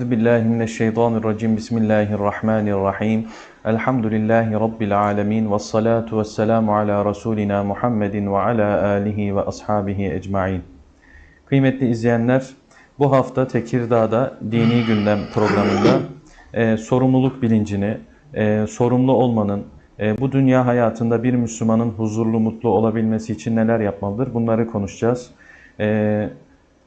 Euzu billahi mineşşeytanirracim. Bismillahirrahmanirrahim. Elhamdülillahi rabbil alamin ve salatu vesselamu ala rasulina Muhammedin ve ala alihi ve ashabihi ecmaîn. Kıymetli izleyenler, bu hafta Tekirdağ'da Dini Gündem programında e, sorumluluk bilincini, e, sorumlu olmanın, e, bu dünya hayatında bir Müslümanın huzurlu, mutlu olabilmesi için neler yapmalıdır? Bunları konuşacağız. E,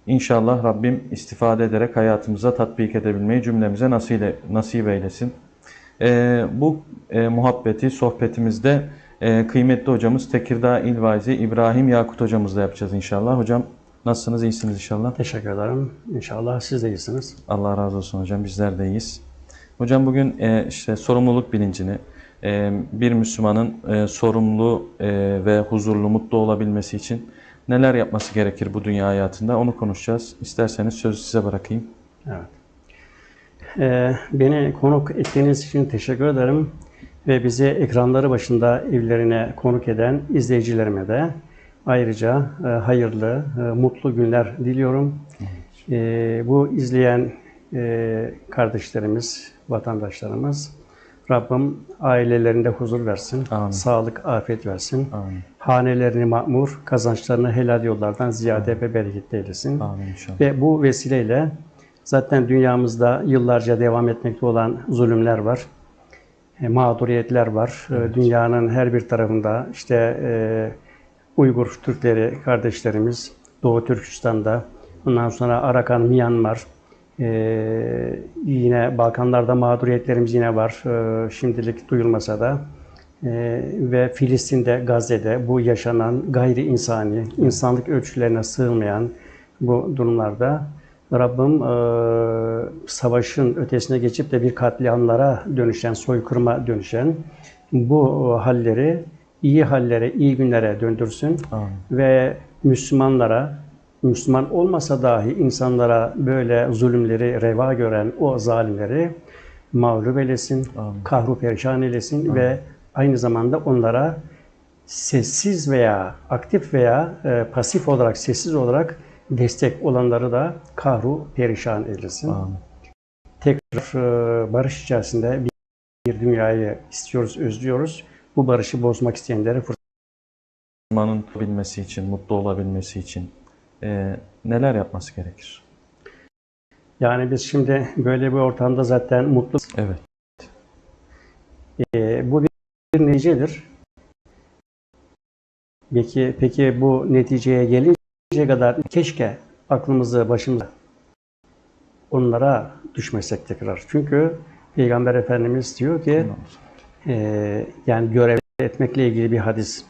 İnşallah Rabbim istifade ederek hayatımıza tatbik edebilmeyi cümlemize nasip, nasip eylesin. E, bu e, muhabbeti, sohbetimizde e, kıymetli hocamız Tekirdağ İl Vaizi İbrahim Yakut hocamızla yapacağız inşallah. Hocam nasılsınız? İyisiniz inşallah. Teşekkür ederim. İnşallah siz de iyisiniz. Allah razı olsun hocam. Bizler de iyiyiz. Hocam bugün e, işte sorumluluk bilincini, e, bir Müslümanın e, sorumlu e, ve huzurlu, mutlu olabilmesi için neler yapması gerekir bu dünya hayatında onu konuşacağız. İsterseniz sözü size bırakayım. Evet. Ee, beni konuk ettiğiniz için teşekkür ederim. Ve bizi ekranları başında evlerine konuk eden izleyicilerime de ayrıca e, hayırlı, e, mutlu günler diliyorum. E, bu izleyen e, kardeşlerimiz, vatandaşlarımız Rabbim ailelerinde huzur versin, Amin. sağlık, afiyet versin. Amin. Hanelerini mamur, kazançlarını helal yollardan ziyade ve bereketli eylesin. Amin inşallah. Ve bu vesileyle zaten dünyamızda yıllarca devam etmekte olan zulümler var, e, mağduriyetler var. E, Dünyanın her bir tarafında işte e, Uygur Türkleri kardeşlerimiz, Doğu Türkistan'da, ondan sonra Arakan, Myanmar, e, yine Balkanlarda mağduriyetlerimiz yine var. E, şimdilik duyulmasa da. E, ve Filistin'de, Gazze'de bu yaşanan gayri insani, insanlık ölçülerine sığmayan bu durumlarda Rabbim e, savaşın ötesine geçip de bir katliamlara dönüşen, soykırıma dönüşen bu halleri iyi hallere, iyi günlere döndürsün Amin. ve Müslümanlara, Müslüman olmasa dahi insanlara böyle zulümleri reva gören o zalimleri mağlup eylesin, Amin. kahru perişan eylesin ve aynı zamanda onlara sessiz veya aktif veya e, pasif olarak, sessiz olarak destek olanları da kahru perişan eylesin. Amin. Tekrar e, barış içerisinde bir, bir dünyayı istiyoruz, özlüyoruz. Bu barışı bozmak isteyenlere fırsat Müslümanın bilmesi için, mutlu olabilmesi için e, neler yapması gerekir? Yani biz şimdi böyle bir ortamda zaten mutlu. Evet. E, bu bir, neticedir. Peki, peki bu neticeye gelince kadar keşke aklımızı başımıza onlara düşmesek tekrar. Çünkü Peygamber Efendimiz diyor ki e, yani görev etmekle ilgili bir hadis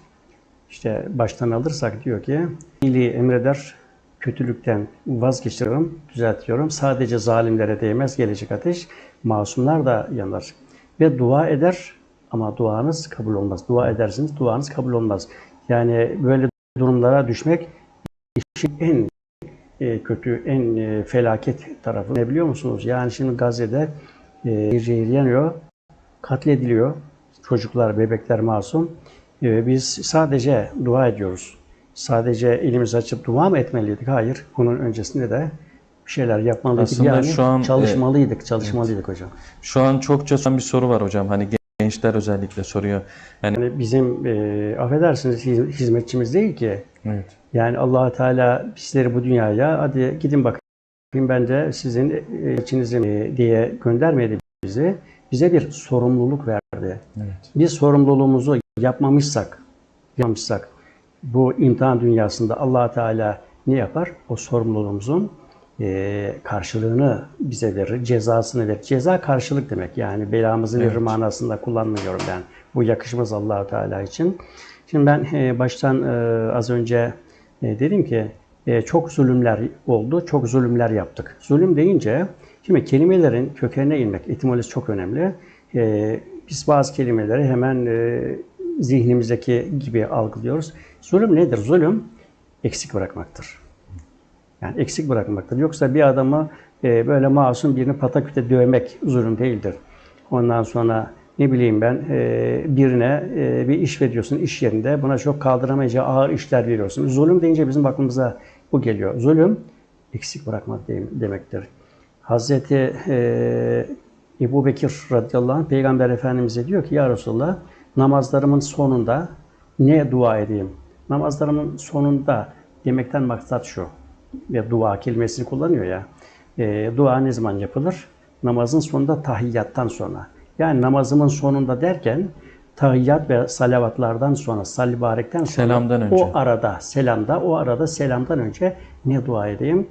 işte baştan alırsak diyor ki iyiliği emreder, kötülükten vazgeçiriyorum, düzeltiyorum. Sadece zalimlere değmez gelecek ateş, masumlar da yanar. Ve dua eder ama duanız kabul olmaz. Dua edersiniz, duanız kabul olmaz. Yani böyle durumlara düşmek işin en e, kötü, en e, felaket tarafı. Ne biliyor musunuz? Yani şimdi Gazze'de e, şehir yanıyor, katlediliyor. Çocuklar, bebekler masum. Biz sadece dua ediyoruz. Sadece elimizi açıp dua mı etmeliydik? Hayır. Bunun öncesinde de bir şeyler yapmalıydık. Aslında yani şu an, e, çalışmalıydık, çalışmalıydık hocam. Şu an çokça soran bir soru var hocam. Hani gençler özellikle soruyor. Yani Yani bizim e, affedersiniz hiz- hizmetçimiz değil ki. evet. Yani allah Teala bizleri bu dünyaya hadi gidin bakayım ben de sizin e, içinizim e, diye göndermedi bizi. Bize bir sorumluluk verdi. Evet. Biz sorumluluğumuzu yapmamışsak, yapmamışsak bu imtihan dünyasında allah Teala ne yapar? O sorumluluğumuzun e, karşılığını bize verir, cezasını verir. Ceza karşılık demek yani belamızı verir Evet. manasında kullanmıyorum ben. Bu yakışmaz allah Teala için. Şimdi ben e, baştan e, az önce e, dedim ki e, çok zulümler oldu, çok zulümler yaptık. Zulüm deyince şimdi kelimelerin kökenine inmek, etimolojisi çok önemli. E, biz bazı kelimeleri hemen e, zihnimizdeki gibi algılıyoruz. Zulüm nedir? Zulüm eksik bırakmaktır. Yani eksik bırakmaktır. Yoksa bir adamı e, böyle masum birini pataküte dövmek zulüm değildir. Ondan sonra ne bileyim ben e, birine e, bir iş veriyorsun iş yerinde buna çok kaldıramayacağı ağır işler veriyorsun. Zulüm deyince bizim aklımıza bu geliyor. Zulüm eksik bırakmak de- demektir. Hazreti e, Ebu Bekir radıyallahu anh Peygamber Efendimiz'e diyor ki Ya Resulallah namazlarımın sonunda ne dua edeyim? Namazlarımın sonunda demekten maksat şu. Ve dua kelimesini kullanıyor ya. E, dua ne zaman yapılır? Namazın sonunda tahiyyattan sonra. Yani namazımın sonunda derken tahiyyat ve salavatlardan sonra, salli barekten sonra Selamdan önce. o arada, selamda, o arada selamdan önce ne dua edeyim?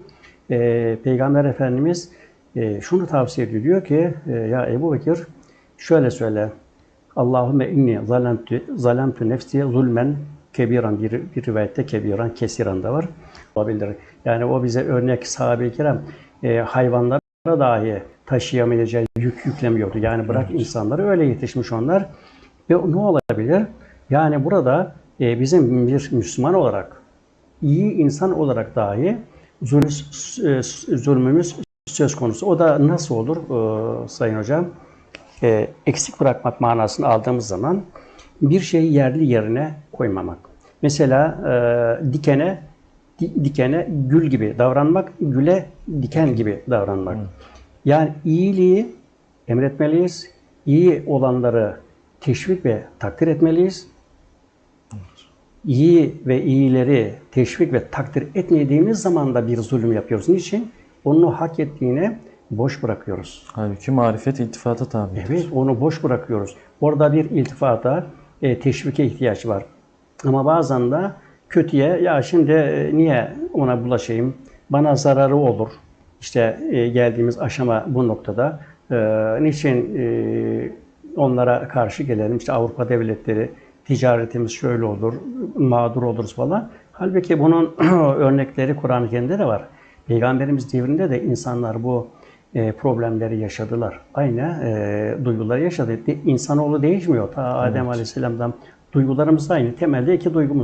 Ee, Peygamber Efendimiz e, şunu tavsiye ediyor. Diyor ki, e, ya Ebu Bekir şöyle söyle. Allahümme inni zalemtu, zalemtu nefsi zulmen kebiran. Bir, bir rivayette kebiran, kesiran da var. Olabilir. Yani o bize örnek sahabe-i kiram e, hayvanlara dahi taşıyamayacağı yük yüklemiyordu. Yani bırak insanları öyle yetişmiş onlar. Ve ne olabilir? Yani burada e, bizim bir Müslüman olarak, iyi insan olarak dahi zulüm, e, zulmümüz söz konusu. O da nasıl olur e, Sayın Hocam? E, eksik bırakmak manasını aldığımız zaman bir şeyi yerli yerine koymamak. Mesela e, dikene di- dikene gül gibi davranmak, güle diken gibi davranmak. Yani iyiliği emretmeliyiz. İyi olanları teşvik ve takdir etmeliyiz. İyi ve iyileri teşvik ve takdir etmediğimiz zaman da bir zulüm yapıyoruz. Niçin? Onun hak ettiğine boş bırakıyoruz. Halbuki marifet iltifata tabi. Evet, onu boş bırakıyoruz. Orada bir iltifata, e, teşvike ihtiyaç var. Ama bazen de kötüye, ya şimdi e, niye ona bulaşayım, bana zararı olur. İşte e, geldiğimiz aşama bu noktada. E, niçin e, onlara karşı gelelim, işte Avrupa devletleri, ticaretimiz şöyle olur, mağdur oluruz falan. Halbuki bunun örnekleri Kur'an-ı Kerim'de de var. Peygamberimiz devrinde de insanlar bu e, problemleri yaşadılar. Aynı e, duyguları yaşadı. De, insanoğlu değişmiyor. Ta Adem Aleyhisselam'dan duygularımız aynı. Temelde iki duygumuz